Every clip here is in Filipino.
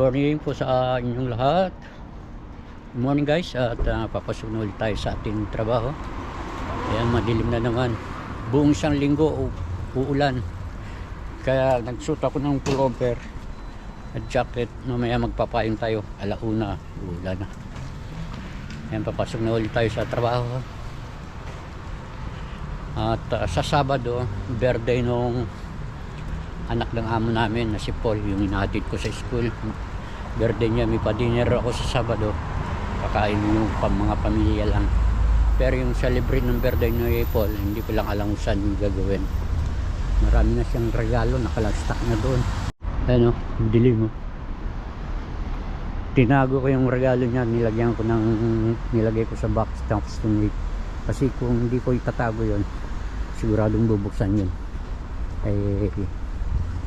Morning po sa inyong lahat. Good morning guys at uh, papasok na ulit tayo sa ating trabaho. Ayan, madilim na naman. Buong isang linggo uulan. Kaya nagsuot ako ng pullover at jacket. Mamaya magpapayong tayo. Alauna, uulan na. Ayan, papasok na ulit tayo sa trabaho. At uh, sa Sabado, birthday nung anak ng amo namin na si Paul, yung inahatid ko sa school. Birthday niya, may pa-dinner ako sa Sabado. Kakain yung pang mga pamilya lang. Pero yung celebrate ng birthday ni Paul, hindi ko lang alam saan yung gagawin. Marami na siyang regalo, nakalag-stock na doon. Ano, dilim mo. Tinago ko yung regalo niya, nilagyan ko ng, nilagay ko sa box tapos tumig. Kasi kung hindi ko itatago yon siguradong bubuksan yun. Eh,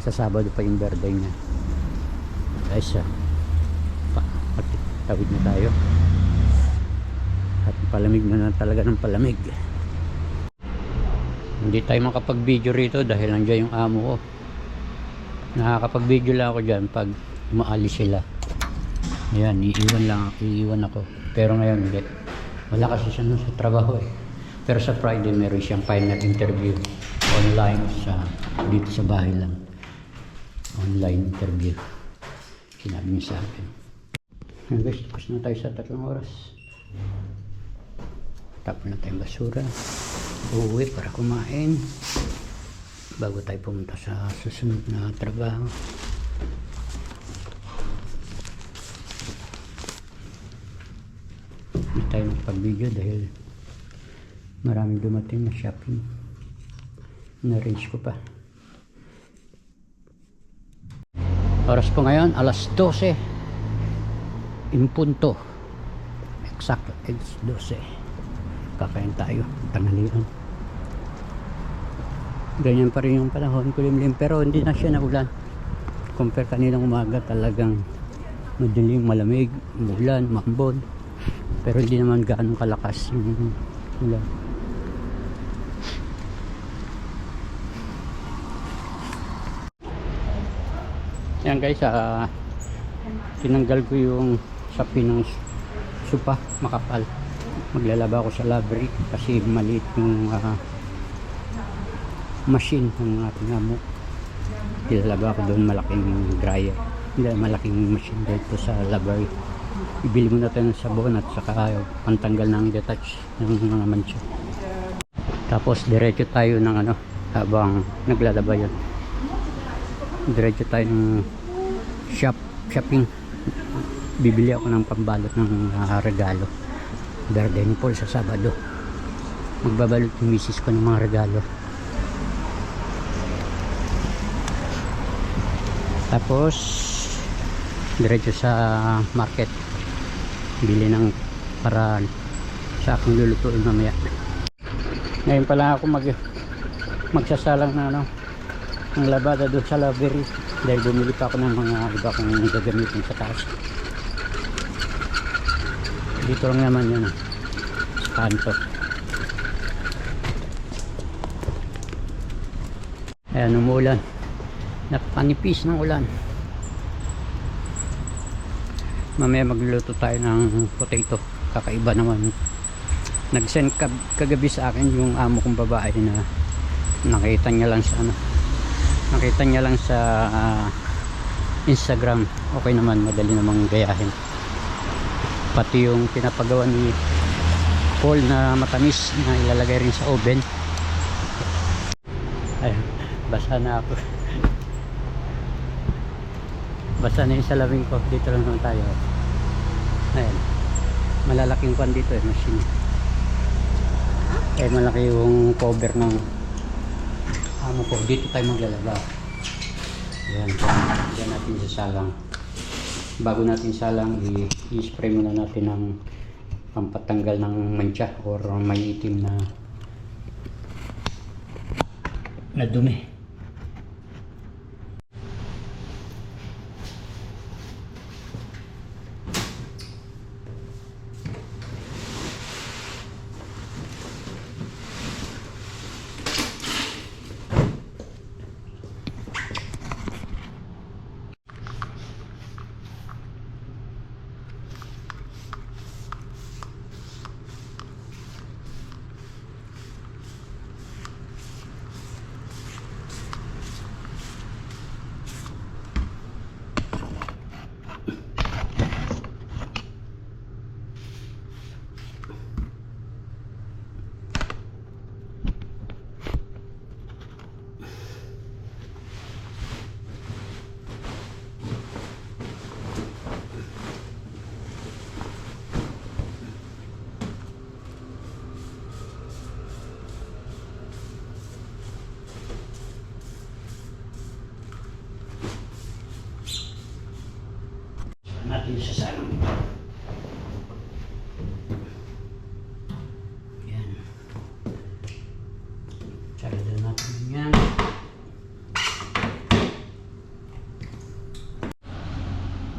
sa Sabado pa yung birthday niya. Guys, ah, tawid na tayo. At palamig na, na talaga ng palamig. Hindi tayo makapag-video rito dahil nandiyan yung amo ko. Nakakapag-video lang ako dyan pag umaalis sila. Ayan, iiwan lang, iiwan ako. Pero ngayon hindi. Wala kasi siya nun sa trabaho eh. Pero sa Friday meron siyang final interview online sa dito sa bahay lang. Online interview. Sinabi niya sa akin. Ayan guys, tapos na tayo sa tatlong oras. Tapos na tayong basura. Uuwi para kumain. Bago tayo pumunta sa susunod na trabaho. Hindi tayo magpag-video dahil maraming dumating na shopping. Na-arrange ko pa. Oras po ngayon, alas 12. Impunto. Exact, alas 12. Kakain tayo, tanghalian. Ganyan pa rin yung panahon, kulimlim. Pero hindi na siya naulan. Compare kaninang umaga, talagang madilim, malamig, umulan, mambon. Pero hindi naman gaano kalakas yung ulan. Yan guys, ah, tinanggal ko yung sapi ng supa, makapal. Maglalaba ako sa laundry kasi maliit yung ah, machine ng ating amo. Ilalaba ko doon malaking dryer. Malaking machine dito sa laundry. Ibili mo na tayo ng sabon at saka pantanggal ng detach ng mga mancha. Tapos diretso tayo ng ano habang naglalaba yun diretso tayo ng shop, shopping bibili ako ng pambalot ng ah, regalo. Ni Paul sa Sabado. Magbabalot yung misis ko ng mga regalo. Tapos diretso sa market. Bili ng para sa aking lulutuin mamaya. Ngayon pala ako mag magsasalang na ano ng labada doon sa library. Dahil bumili pa ako ng mga iba kong gagamitin sa taas dito lang naman yun ah, kanto. Ayan umulan napanipis ng ulan. Mamaya magluluto tayo ng potato. Kakaiba naman. Nag-send kag kagabi sa akin yung amo kong babae na nakita niya lang sa ano nakita niya lang sa ah, Instagram. Okay naman madali namang gayahin pati yung pinapagawa ni Paul na matamis na ilalagay rin sa oven. Ay basa na ako. Basa na yung salamin ko. Dito lang naman tayo. Ayan malalaking kwan dito eh machine. Eh malaki yung cover ng amo ko. Dito tayo maglalaba. Yan yan natin sa salang bago natin salang i-spray muna natin ng pampatanggal ng mancha or may itim na na dumi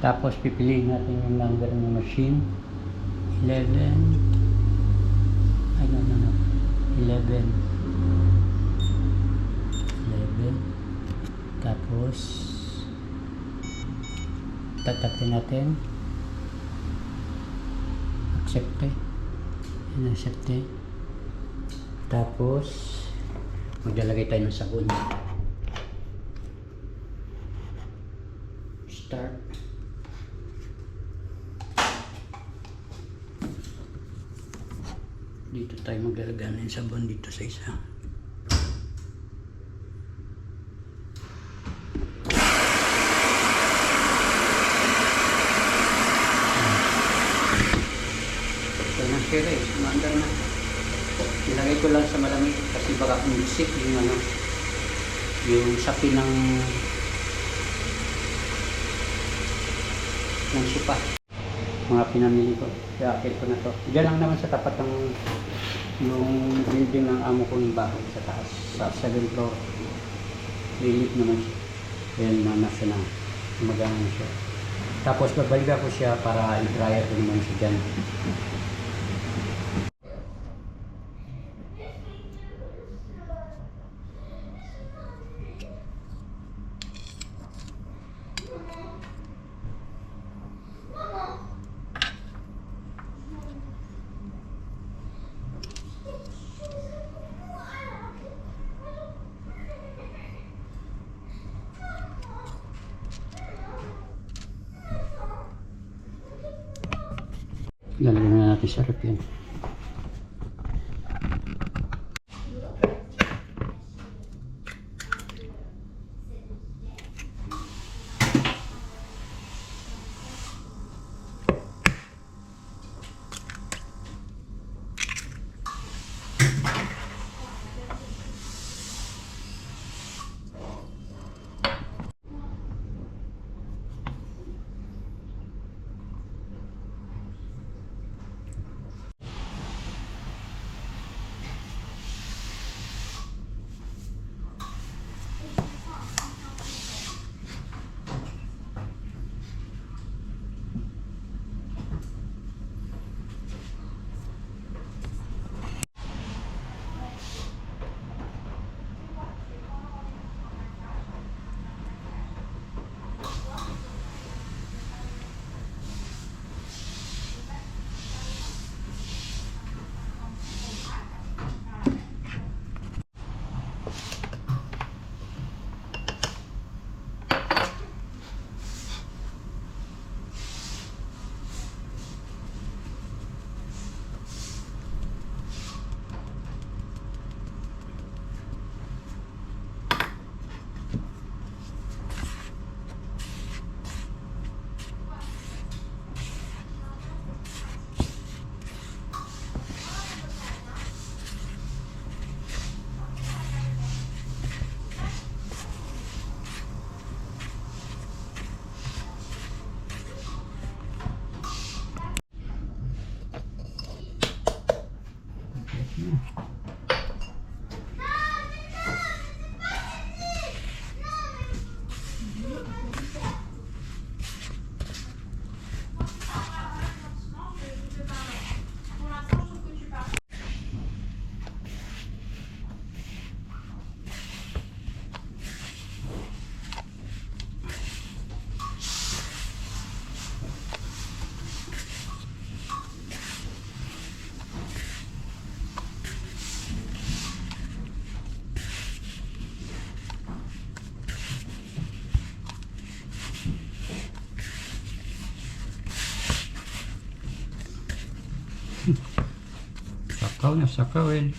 Tapos pipiliin natin yung number ng machine. 11. Ay, no, no, no. 11. 11. Tapos, tatapin natin. Accept. Yan, accept. Tapos, maglalagay tayo ng sabon. Dito tayo maglalagay ng sabon dito sa isa. Ito na siya eh, sumandar na. Nilagay ko lang sa malamig kasi baka kumisik yung ano, yung sapi ng ng supa. Mga pinamili ko. Akit ko na to. Diyan lang naman sa tapat ng yung building ng amo ko yung bahay sa taas. Sa 7th floor. Lilit naman siya. Ayan na nasa na. Magana na siya. Tapos babalikan ko siya para i-dryer ko naman siya dyan. Lalagyan na natin sa rep sakaw eh.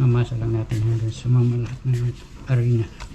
Mamasa lang natin hanggang sumama lahat ng arena.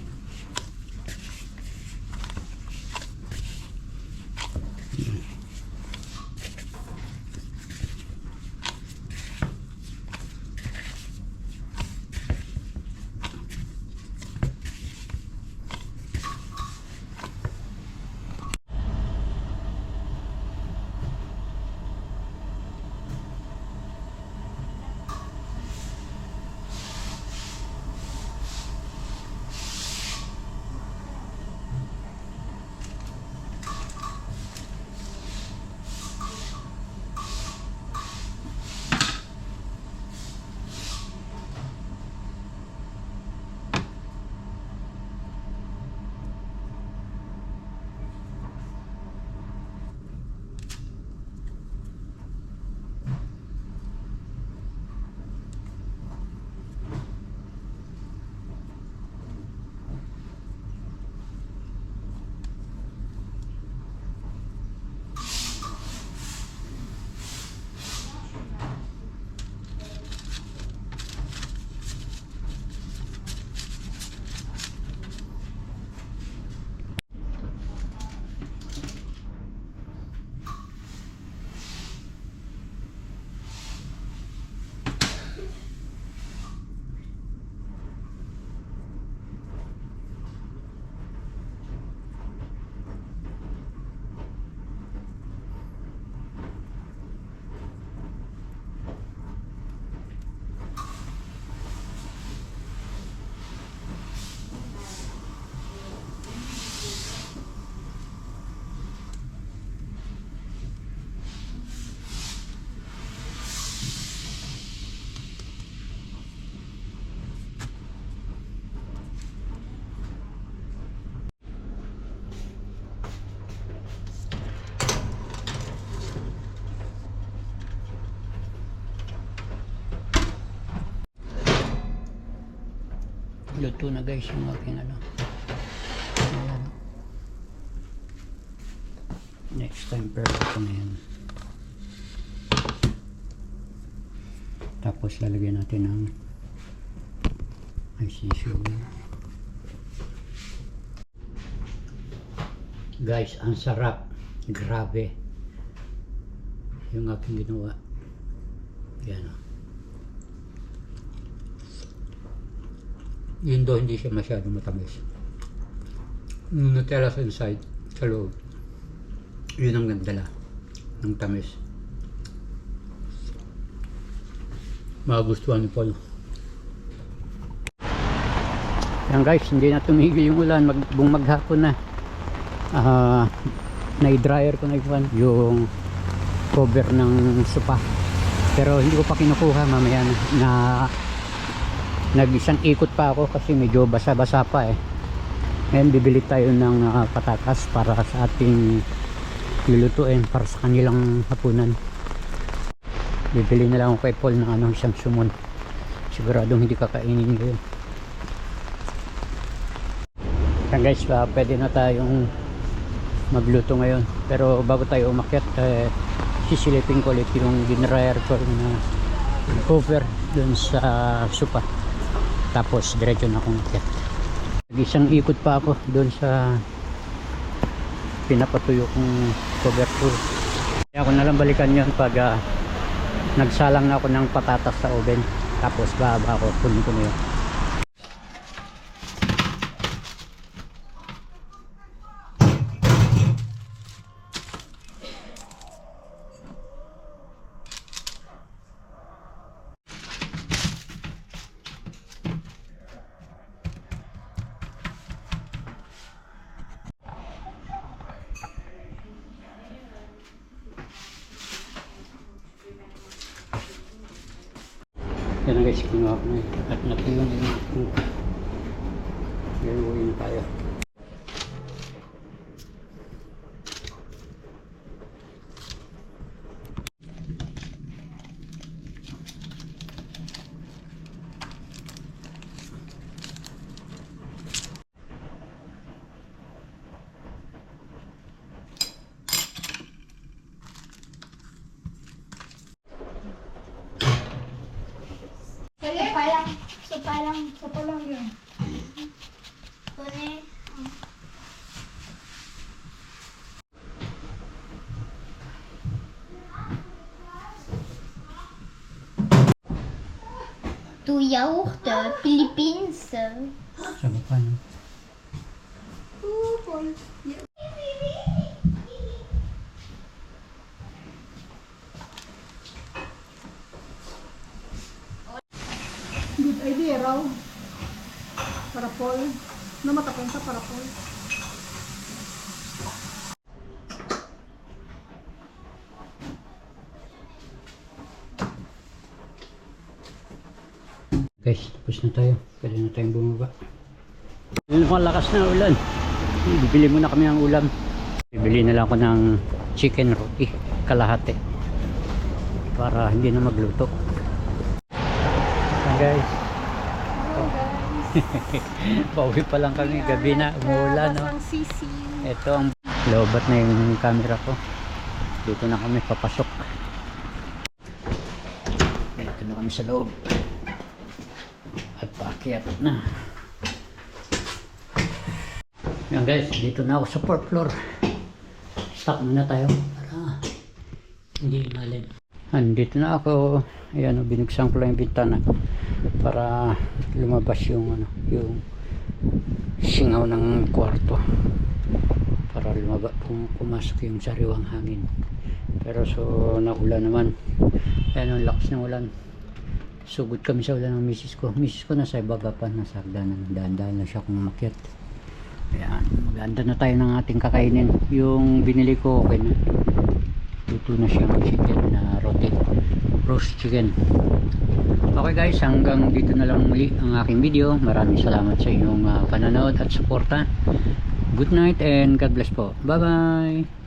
Luto na guys yung aking ano. Next time perfect na yan. Tapos lalagyan natin ng ICC. Guys, ang sarap. Grabe. Yung aking ginawa. Yan o. Yun daw hindi siya masyado matamis. Yung Nutella sa inside, sa loob. Yun ang gandala ng tamis. Magustuhan ni Paul. Yan guys, hindi na tumigil yung ulan. Mag, buong maghapon na. Ah, na-dryer ko na yung, yung cover ng sopa. Pero hindi ko pa kinukuha mamaya na, na nag-isang ikot pa ako kasi medyo basa-basa pa eh. Ngayon bibili tayo ng ah, patatas para sa ating lulutuin para sa kanilang hapunan. Bibili na lang ako kay Paul ng ano, isang sumon. Siguradong hindi kakainin ko yun. Yan guys, ah, pwede na tayong magluto ngayon. Pero bago tayo umakyat, eh, sisilipin ko ulit yung ginrayar ko na cover dun sa sopa. Tapos diretso na akong umakyat. Isang ikot pa ako dun sa pinapatuyo kong cover tool. Kaya ako nalang balikan yon pag ah, nagsalang na ako ng patatas sa oven. Tapos bababa ako, kunin ko na yun. Yan na guys, kinuha ko na yun. At natuyo na yung aking Gawin na tayo. Sopa lang. Sopa lang. Sopa lang yun. Kone. Du yaourt, Philippines. Sa baba no? Good idea raw. Para Paul. Namatapang sa para Paul. Guys, tapos na tayo. Pwede na tayong bumaba. Yun ang lakas na ulan. Bibili muna kami ng ulam. Bibili na lang ako ng chicken roti. Kalahati. Para hindi na magluto. Ayan guys. Pauwi pa lang kami. Gabi na. Umuulan. No? Ito ang lobat na yung camera ko. Dito na kami papasok. Dito na kami sa loob. At paakyat na. Yan guys, dito na ako sa fourth floor. Stop muna tayo para hindi malin. Andito na ako. Ayan, binuksan ko lang yung bintana para lumabas yung ano, yung singaw ng kwarto. Para lumaba pum pumasok yung sariwang hangin. Pero so naulan naman. Ayan ang lakas ng ulan. Sugod kami sa ulan ng misis ko. Misis ko nasa ibaba pa nasa hagdanan dahan-dahan na siya kung umakyat. Ayan maganda na tayo ng ating kakainin. Yung binili ko okay na. Luto na siya chicken na roti. Roast chicken Okay guys, hanggang dito na lang muli ang aking video. Maraming salamat sa inyong uh, panonood at suporta. Good night and God bless po. Bye bye!